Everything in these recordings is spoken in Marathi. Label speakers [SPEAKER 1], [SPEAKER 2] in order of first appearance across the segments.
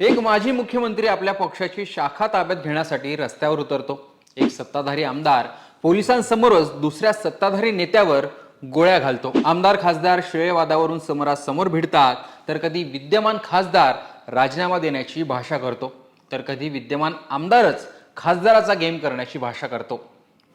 [SPEAKER 1] एक माजी मुख्यमंत्री आपल्या पक्षाची शाखा ताब्यात घेण्यासाठी रस्त्यावर उतरतो. एक सत्ताधारी आमदार पोलिसांसमोरच दुसऱ्या सत्ताधारी नेत्यावर गोळ्या घालतो. आमदार खासदार श्रेयवादावरून समोरासमोर भिडतात तर कधी विद्यमान खासदार राजीनामा देण्याची भाषा करतो तर कधी विद्यमान आमदारच खासदाराचा गेम करण्याची भाषा करतो.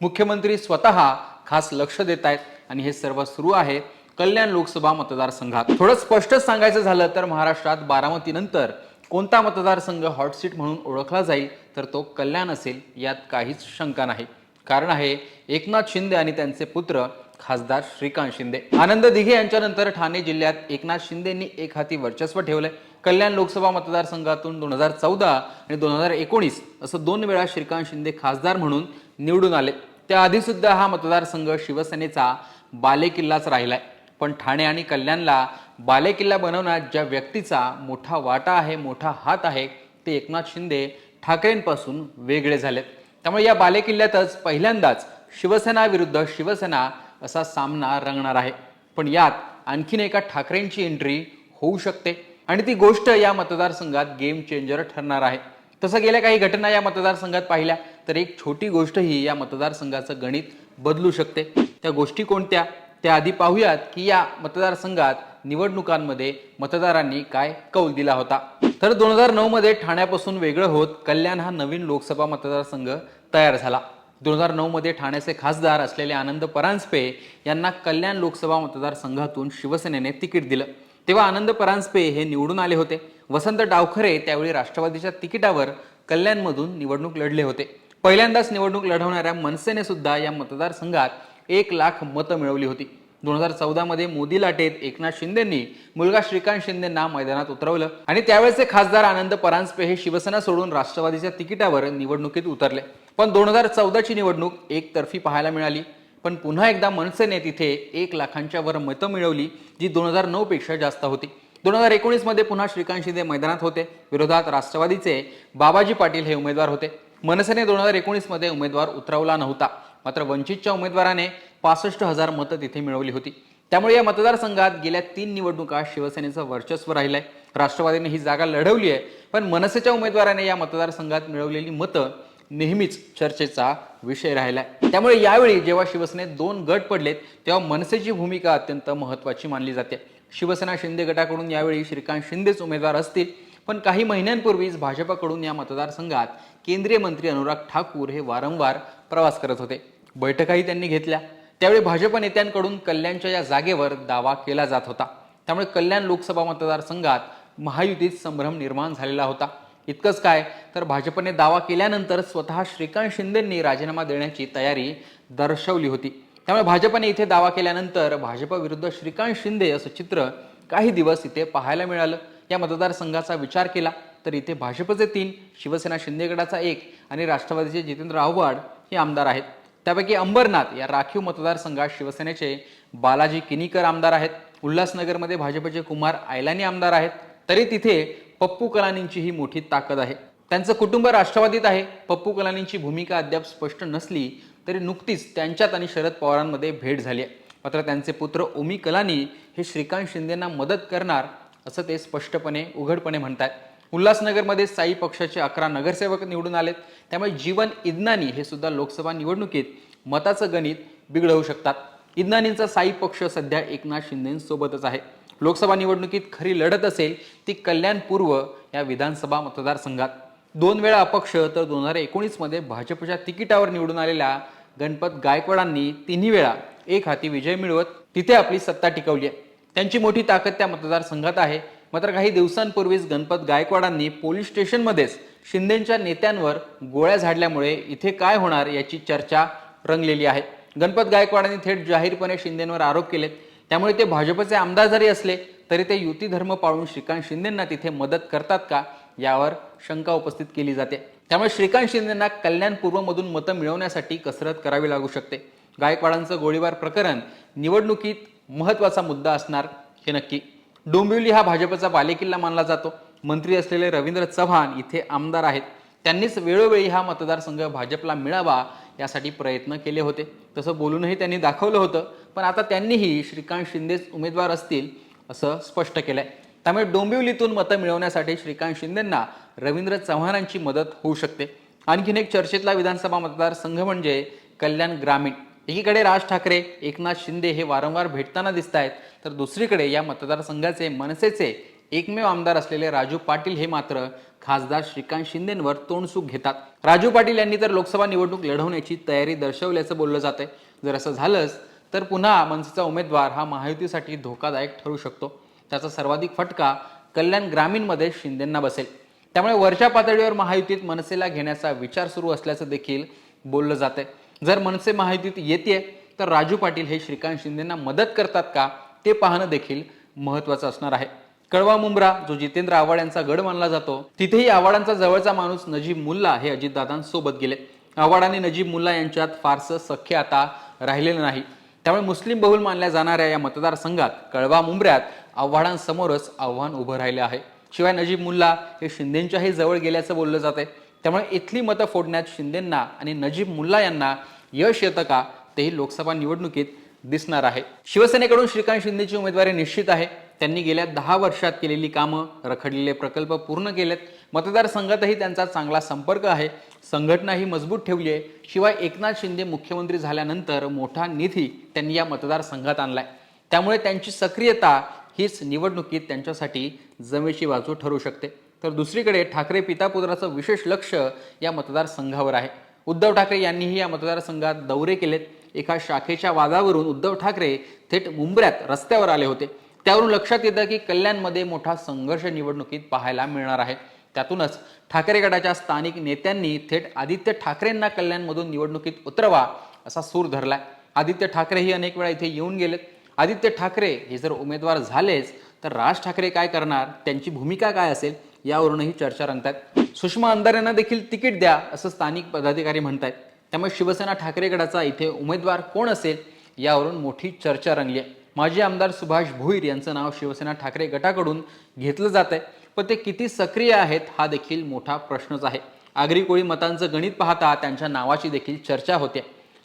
[SPEAKER 1] मुख्यमंत्री स्वतः खास लक्ष देत आहेत आणि हे सर्व सुरू आहे कल्याण लोकसभा मतदारसंघात. थोडं स्पष्ट सांगायचं झालं तर महाराष्ट्रात बारामतीनंतर कोणता मतदारसंघ हॉटसीट म्हणून ओळखला जाईल तर तो कल्याण असेल यात काहीच शंका नाही. कारण आहे एकनाथ शिंदे आणि त्यांचे पुत्र खासदार श्रीकांत शिंदे. आनंद दिघे यांच्यानंतर ठाणे जिल्ह्यात एकनाथ शिंदेंनी एक हाती वर्चस्व ठेवलंय. कल्याण लोकसभा मतदारसंघातून दोन हजार चौदा आणि दोन हजार एकोणीस असं दोन वेळा श्रीकांत शिंदे खासदार म्हणून निवडून आले. त्याआधी सुद्धा हा मतदारसंघ शिवसेनेचा बालेकिल्लाच राहिलाय. पण ठाणे आणि कल्याणला बालेकिल्ला बनवण्यात ज्या व्यक्तीचा मोठा वाटा आहे मोठा हात आहे ते एकनाथ शिंदे ठाकरेंपासून वेगळे झालेत. त्यामुळे या बालेकिल्ल्यातच पहिल्यांदाच शिवसेना विरुद्ध शिवसेना असा सामना रंगणार आहे. पण यात आणखीन एका ठाकरेंची एंट्री होऊ शकते आणि ती गोष्ट या मतदारसंघात गेम चेंजर ठरणार आहे. तसं गेल्या काही घटना या मतदारसंघात पाहिल्या तर एक छोटी गोष्टही या मतदारसंघाचं गणित बदलू शकते. त्या गोष्टी कोणत्या? त्या आधी पाहूयात की या मतदारसंघात निवडणुकांमध्ये मतदारांनी काय कौल दिला होता? तर दोन हजार नऊ मध्ये ठाण्यापासून वेगळं होत कल्याण हा नवीन लोकसभा मतदारसंघ तयार झाला. दोन हजार नऊ मध्ये ठाण्याचे खासदार असलेले आनंद परांजपे यांना कल्याण लोकसभा मतदारसंघातून शिवसेनेने तिकीट दिलं. तेव्हा आनंद परांजपे हे निवडून आले होते. वसंत डावखरे त्यावेळी राष्ट्रवादीच्या तिकिटावर कल्याणमधून निवडणूक लढले होते. पहिल्यांदाच निवडणूक लढवणाऱ्या मनसेने सुद्धा या मतदारसंघात एक लाख मतं मिळवली होती. दोन हजार चौदामध्ये मोदी लाटेत एकनाथ शिंदेंनी मुलगा श्रीकांत शिंदेंना मैदानात उतरवलं. आणि त्यावेळेचे खासदार आनंद परांजपे हे शिवसेना सोडून राष्ट्रवादीच्या तिकिटावर निवडणुकीत उतरले. पण दोन हजार चौदाची निवडणूक एकतर्फी पाहायला मिळाली. पण पुन्हा एकदा मनसेने तिथे एक लाखांच्या वर मतं मिळवली जी दोन हजार नऊ पेक्षा जास्त होती. दोन हजार एकोणीसमध्ये पुन्हा श्रीकांत शिंदे मैदानात होते. विरोधात राष्ट्रवादीचे बाबाजी पाटील हे उमेदवार होते. मनसेने दोन हजार एकोणीसमध्ये उमेदवार उतरवला नव्हता. मात्र वंचितच्या उमेदवाराने पासष्ट हजार मतं तिथे मिळवली होती. त्यामुळे या मतदारसंघात गेल्या तीन निवडणुका शिवसेनेचं वर्चस्व राहिलंय. राष्ट्रवादीने ही जागा लढवली आहे पण मनसेच्या उमेदवाराने या मतदारसंघात मिळवलेली मतं नेहमीच चर्चेचा विषय राहिलाय. त्यामुळे यावेळी जेव्हा शिवसेनेत दोन गट पडलेत तेव्हा मनसेची भूमिका अत्यंत महत्वाची मानली जाते. शिवसेना शिंदे गटाकडून यावेळी श्रीकांत शिंदेच उमेदवार असतील पण काही महिन्यांपूर्वीच भाजपाकडून या मतदारसंघात केंद्रीय मंत्री अनुराग ठाकूर हे वारंवार प्रवास करत होते. बैठकाही त्यांनी घेतल्या. त्यावेळी भाजप नेत्यांकडून कल्याणच्या या जागेवर दावा केला जात होता. त्यामुळे कल्याण लोकसभा मतदारसंघात महायुतीत संभ्रम निर्माण झालेला होता. इतकंच काय तर भाजपने दावा केल्यानंतर स्वतः श्रीकांत शिंदेंनी राजीनामा देण्याची तयारी दर्शवली होती. त्यामुळे भाजपने इथे दावा केल्यानंतर भाजपविरुद्ध श्रीकांत शिंदे असं चित्र काही दिवस इथे पाहायला मिळालं. या मतदारसंघाचा विचार केला तर इथे भाजपचे तीन शिवसेना शिंदे गटाचा एक आणि राष्ट्रवादीचे जितेंद्र आव्हाड हे आमदार आहेत. त्यापैकी अंबरनाथ या राखीव मतदारसंघात शिवसेनेचे बालाजी किनीकर आमदार आहेत. उल्हासनगरमध्ये भाजपचे कुमार आयलानी आमदार आहेत. तरी तिथे पप्पू कलानींची ही मोठी ताकद आहे. त्यांचं कुटुंब राष्ट्रवादीत आहे. पप्पू कलानींची भूमिका अद्याप स्पष्ट नसली तरी नुकतीच त्यांच्यात आणि शरद पवारांमध्ये भेट झाली आहे. मात्र त्यांचे पुत्र ओमी कलानी हे श्रीकांत शिंदेंना मदत करणार असं ते स्पष्टपणे उघडपणे म्हणतात उल्हासनगरमध्ये साई पक्षाचे अकरा नगरसेवक निवडून आलेत. त्यामुळे जीवन इदनानी हे सुद्धा लोकसभा निवडणुकीत मताचं गणित बिघडवू शकतात. इदनानींचा साई पक्ष सध्या एकनाथ शिंदेसोबतच आहे. लोकसभा निवडणुकीत खरी लढत असेल ती कल्याण पूर्व या विधानसभा मतदारसंघात. दोन वेळा अपक्ष तर दोन हजार एकोणीसमध्ये भाजपच्या तिकिटावर निवडून आलेल्या गणपत गायकवाडांनी तिन्ही वेळा एक हाती विजय मिळवत तिथे आपली सत्ता टिकवली आहे. त्यांची मोठी ताकद त्या मतदारसंघात आहे. मात्र काही दिवसांपूर्वीच गणपत गायकवाडांनी पोलीस स्टेशनमध्येच शिंदेच्या नेत्यांवर गोळ्या झाडल्यामुळे इथे काय होणार याची चर्चा रंगलेली आहे. गणपत गायकवाडांनी थेट जाहीरपणे शिंदेंवर आरोप केलेत त्यामुळे ते भाजपचे आमदार जरी असले तरी ते युती धर्म पाळून श्रीकांत शिंदेंना तिथे मदत करतात का यावर शंका उपस्थित केली जाते. त्यामुळे श्रीकांत शिंदेंना कल्याण पूर्वमधून मतं मिळवण्यासाठी कसरत करावी लागू शकते. गायकवाडांचं गोळीबार प्रकरण निवडणुकीत महत्त्वाचा मुद्दा असणार हे नक्की. डोंबिवली हा भाजपचा बालेकिल्ला मानला जातो. मंत्री असलेले रवींद्र चव्हाण इथे आमदार आहेत. त्यांनीच वेळोवेळी हा मतदारसंघ भाजपला मिळावा यासाठी प्रयत्न केले होते. तसं बोलूनही त्यांनी दाखवलं होतं. पण आता त्यांनीही श्रीकांत शिंदेच उमेदवार असतील असं स्पष्ट केलं आहे त्यामुळे डोंबिवलीतून मतं मिळवण्यासाठी श्रीकांत शिंदेंना रवींद्र चव्हाणांची मदत होऊ शकते. आणखीन एक चर्चेतला विधानसभा मतदारसंघ म्हणजे कल्याण ग्रामीण. एकीकडे राज ठाकरे एकनाथ शिंदे हे वारंवार भेटताना दिसत आहेत तर दुसरीकडे या मतदारसंघाचे मनसेचे एकमेव आमदार असलेले राजू पाटील हे मात्र खासदार श्रीकांत शिंदेंवर तोंडसूक घेतात. राजू पाटील यांनी तर लोकसभा निवडणूक लढवण्याची तयारी दर्शवल्याचं बोललं जाते जर असं झालंच तर पुन्हा मनसेचा उमेदवार हा महायुतीसाठी धोकादायक ठरू शकतो. त्याचा सर्वाधिक फटका कल्याण ग्रामीणमध्ये शिंदेंना बसेल. त्यामुळे वरच्या पातळीवर महायुतीत मनसेला घेण्याचा विचार सुरू असल्याचं देखील बोललं जातंय. जर मनसे महायुतीत येते तर राजू पाटील हे श्रीकांत शिंदेंना मदत करतात का ते पाहणं देखील महत्वाचं असणार आहे. कळवा मुंब्रा जो जितेंद्र आव्हाड यांचा गड मानला जातो तिथेही आव्हाडांचा जवळचा माणूस नजीब मुल्ला हे अजितदादांसोबत गेले. आव्हाड आणि नजीब मुल्ला यांच्यात फारसं सख्य आता राहिलेलं नाही. त्यामुळे मुस्लिम बहुल मानल्या जाणाऱ्या या मतदारसंघात कळवा मुंबऱ्यात आव्हाडांसमोरच आव्हान उभं राहिले आहे. शिवाय नजीब मुल्ला हे शिंदेंच्याही जवळ गेल्याचं बोललं जाते त्यामुळे इथली मतं फोडण्यात शिंदेंना आणि नजीब मुल्ला यांना यश येतं का तेही लोकसभा निवडणुकीत दिसणार आहे. शिवसेनेकडून श्रीकांत शिंदेची उमेदवारी निश्चित आहे. त्यांनी गेल्या दहा वर्षात केलेली कामं रखडलेले प्रकल्प पूर्ण केलेत. मतदारसंघातही त्यांचा चांगला संपर्क आहे. संघटना ही मजबूत ठेवली आहे. शिवाय एकनाथ शिंदे मुख्यमंत्री झाल्यानंतर मोठा निधी त्यांनी या मतदारसंघात आणलाय. त्यामुळे त्यांची सक्रियता हीच निवडणुकीत त्यांच्यासाठी जमेची बाजू ठरू शकते. तर दुसरीकडे ठाकरे पितापुत्राचं विशेष लक्ष या मतदारसंघावर आहे. उद्धव ठाकरे यांनीही या मतदारसंघात दौरे केलेत. एका शाखेच्या वादावरून उद्धव ठाकरे थेट मुंबऱ्यात रस्त्यावर आले होते. त्यावरून लक्षात येतं की कल्याणमध्ये मोठा संघर्ष निवडणुकीत पाहायला मिळणार आहे. त्यातूनच ठाकरे गटाच्या स्थानिक नेत्यांनी थेट आदित्य ठाकरेंना कल्याणमधून निवडणुकीत उतरवा असा सूर धरलाय. आदित्य ठाकरेही अनेक वेळा इथे येऊन गेलेत. आदित्य ठाकरे हे जर उमेदवार झालेच तर राज ठाकरे काय करणार? त्यांची भूमिका काय असेल? यावरूनही चर्चा रंगतात. सुषमा अंधारे यांना देखील तिकीट द्या असं स्थानिक पदाधिकारी म्हणत आहेत त्यामुळे शिवसेना ठाकरेगडाचा इथे उमेदवार कोण असेल यावरून मोठी चर्चा रंगली आहे. माजी आमदार सुभाष भोईर यांचं नाव शिवसेना ठाकरे गटाकडून घेतलं जात आहे पण ते किती सक्रिय आहेत हा देखील मोठा प्रश्नच आहे. आगरी कोळी मतांचं गणित पाहता त्यांच्या नावाची देखील चर्चा होते.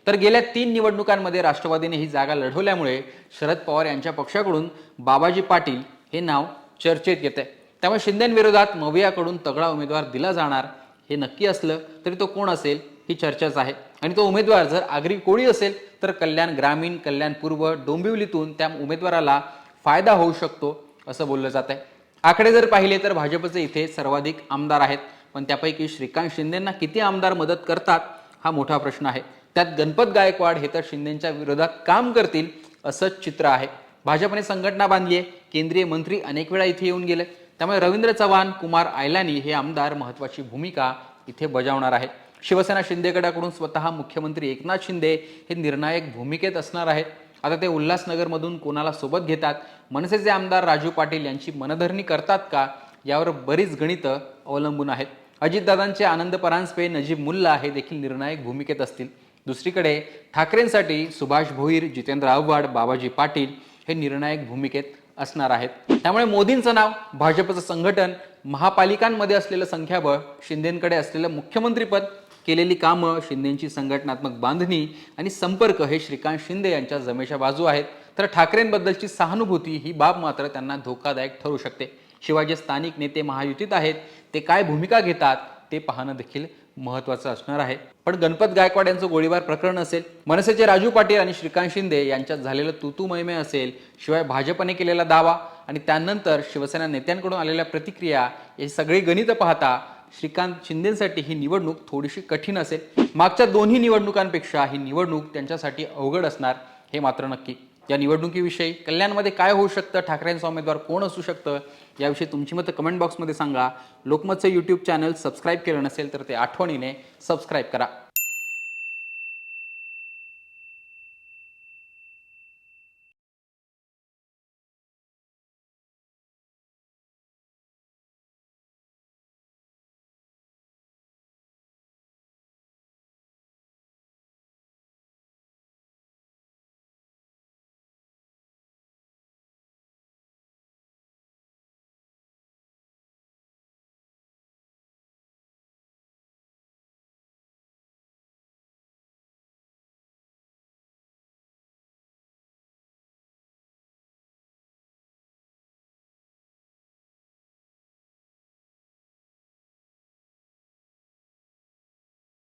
[SPEAKER 1] तर गेल्या तीन निवडणुकांमध्ये राष्ट्रवादीने ही जागा लढवल्यामुळे शरद पवार यांच्या पक्षाकडून बाबाजी पाटील हे नाव चर्चेत येते त्यामुळे शिंदेविरोधात मवियाकडून तगडा उमेदवार दिला जाणार हे नक्की असलं तरी तो कोण असेल ही चर्चाच आहे. आणि तो उमेदवार जर आगरी कोळी असेल तर कल्याण ग्रामीण कल्याण पूर्व डोंबिवलीतून त्या उमेदवाराला फायदा होऊ शकतो असं बोललं जात आहे आकडे जर पाहिले तर भाजपचे इथे सर्वाधिक आमदार आहेत. पण त्यापैकी श्रीकांत शिंदेंना किती आमदार मदत करतात हा मोठा प्रश्न आहे. त्यात गणपत गायकवाड हे तर शिंदेच्या विरोधात काम करतील असंच चित्र आहे. भाजपने संघटना बांधली आहे. केंद्रीय मंत्री अनेक वेळा इथे येऊन गेले. त्यामुळे रवींद्र चव्हाण कुमार आयलानी हे आमदार महत्वाची भूमिका इथे बजावणार आहेत. शिवसेना शिंदे गटाकडून स्वतः मुख्यमंत्री एकनाथ शिंदे हे निर्णायक भूमिकेत असणार आहेत. आता ते उल्हासनगरमधून कोणाला सोबत घेतात? मनसेचे आमदार राजू पाटील यांची मनधरणी करतात का? यावर बरीच गणितं अवलंबून आहेत. अजितदादांचे आनंद परांजपे नजीब मुल्ला हे देखील निर्णायक भूमिकेत असतील. दुसरीकडे ठाकरेंसाठी सुभाष भोईर जितेंद्र आव्हाड बाबाजी पाटील हे निर्णायक भूमिकेत असणार आहेत. त्यामुळे मोदींचं नाव भाजपचं संघटन महापालिकांमध्ये असलेलं संख्याबळ शिंदेकडे असलेलं मुख्यमंत्रीपद केलेली कामं शिंदेची संघटनात्मक बांधणी आणि संपर्क हे श्रीकांत शिंदे यांच्या जमेच्या बाजू आहेत. तर ठाकरेंबद्दलची सहानुभूती ही बाब मात्र त्यांना धोकादायक ठरू शकते. शिवाय जे स्थानिक नेते महायुतीत आहेत ते काय भूमिका घेतात ते पाहणं देखील महत्वाचं असणार आहे. पण गणपत गायकवाड यांचं गोळीबार प्रकरण असेल मनसेचे राजू पाटील आणि श्रीकांत शिंदे यांच्यात झालेलं तुतू मैमे असेल शिवाय भाजपने केलेला दावा आणि त्यानंतर शिवसेना नेत्यांकडून आलेल्या प्रतिक्रिया हे सगळी गणितं पाहता श्रीकांत शिंदेसाठी ही निवडणूक थोडीशी कठीण असेल. मागच्या दोन्ही निवडणुकांपेक्षा ही निवडणूक त्यांच्यासाठी अवघड असणार हे मात्र नक्की. या निवडणुकीविषयी कल्याणमध्ये काय होऊ शकतं ठाकरेंचा उमेदवार कोण असू शकतं याविषयी तुमची मतं कमेंट बॉक्समध्ये सांगा. लोकमतचं यूट्यूब चॅनल सबस्क्राईब केलं नसेल तर ते आठवणीने सबस्क्राईब करा.